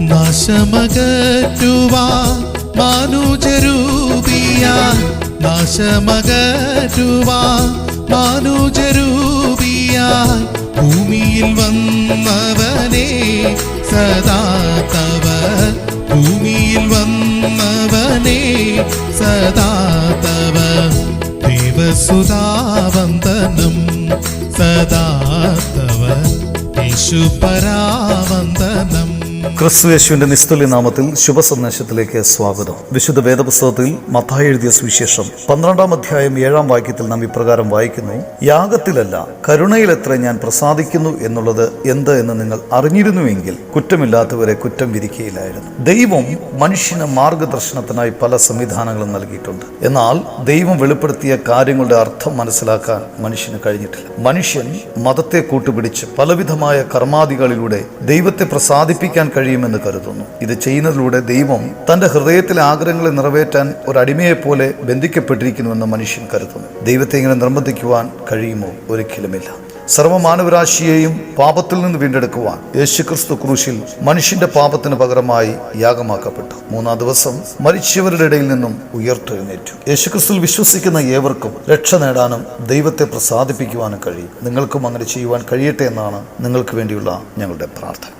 നാശമകറ്റുവാൻ മാനുജരൂപിയ. നാശമകറ്റുവാ മാനുജരൂപിയ. ഭൂമിയിൽ വന്നവനെ സദാ തവ ഭൂമിയിൽ വന്നവനെ സദാ തവ. ദേവസുതാവന്ദനം സദാ തവ. യേശുപരാവന്ദനം ക്രിസ്തു യേശുവിന്റെ നിസ്തുല്യ നാമത്തിൽ ശുഭസന്ദേശത്തിലേക്ക് സ്വാഗതം. വിശുദ്ധ വേദപുസ്തകത്തിൽ മത്തായി എഴുതിയ സുവിശേഷം പന്ത്രണ്ടാം അധ്യായം ഏഴാം വാക്യത്തിൽ നാം ഇപ്രകാരം വായിക്കുന്നു യാഗത്തിലല്ല കരുണയിലെത്ര ഞാൻ പ്രസാദിക്കുന്നു എന്നുള്ളത് എന്ത് എന്ന് നിങ്ങൾ അറിഞ്ഞിരുന്നുവെങ്കിൽ കുറ്റമില്ലാത്തവരെ കുറ്റം വിധിക്കുകയില്ലായിരുന്നു ദൈവം മനുഷ്യന് മാർഗദർശനത്തിനായി പല സംവിധാനങ്ങളും നൽകിയിട്ടുണ്ട്. എന്നാൽ ദൈവം വെളിപ്പെടുത്തിയ കാര്യങ്ങളുടെ അർത്ഥം മനസ്സിലാക്കാൻ മനുഷ്യന് കഴിഞ്ഞിട്ടില്ല. മനുഷ്യൻ മതത്തെ കൂട്ടുപിടിച്ച് പലവിധമായ കർമാദികളിലൂടെ ദൈവത്തെ പ്രസാദിപ്പിക്കാൻ കഴിയുമെന്ന് കരുതുന്നു. ഇത് ചെയ്യുന്നതിലൂടെ ദൈവം തന്റെ ഹൃദയത്തിലെ ആഗ്രഹങ്ങളെ നിറവേറ്റാൻ ഒരു അടിമയെപ്പോലെ ബന്ധിക്കപ്പെട്ടിരിക്കുന്നുവെന്ന് മനുഷ്യൻ കരുതുന്നു. ദൈവത്തെ ഇങ്ങനെ നിർബന്ധിക്കുവാൻ കഴിയുമോ? ഒരിക്കലുമില്ല. സർവമാനവരാശിയെയും പാപത്തിൽ നിന്ന് വീണ്ടെടുക്കുവാൻ യേശുക്രിസ്തു ക്രൂശിൽ മനുഷ്യന്റെ പാപത്തിന് പകരമായി യാഗമാക്കപ്പെട്ടു. മൂന്നാം ദിവസം മരിച്ചവരുടെ ഇടയിൽ നിന്നും ഉയർത്തെഴുന്നേറ്റു. യേശുക്രിസ്തുവിൽ വിശ്വസിക്കുന്ന ഏവർക്കും രക്ഷ നേടാനും ദൈവത്തെ പ്രസാദിപ്പിക്കുവാനും കഴിയും. നിങ്ങൾക്കും അങ്ങനെ ചെയ്യുവാൻ കഴിയട്ടെ എന്നാണ് നിങ്ങൾക്ക് വേണ്ടിയുള്ള ഞങ്ങളുടെ പ്രാർത്ഥന.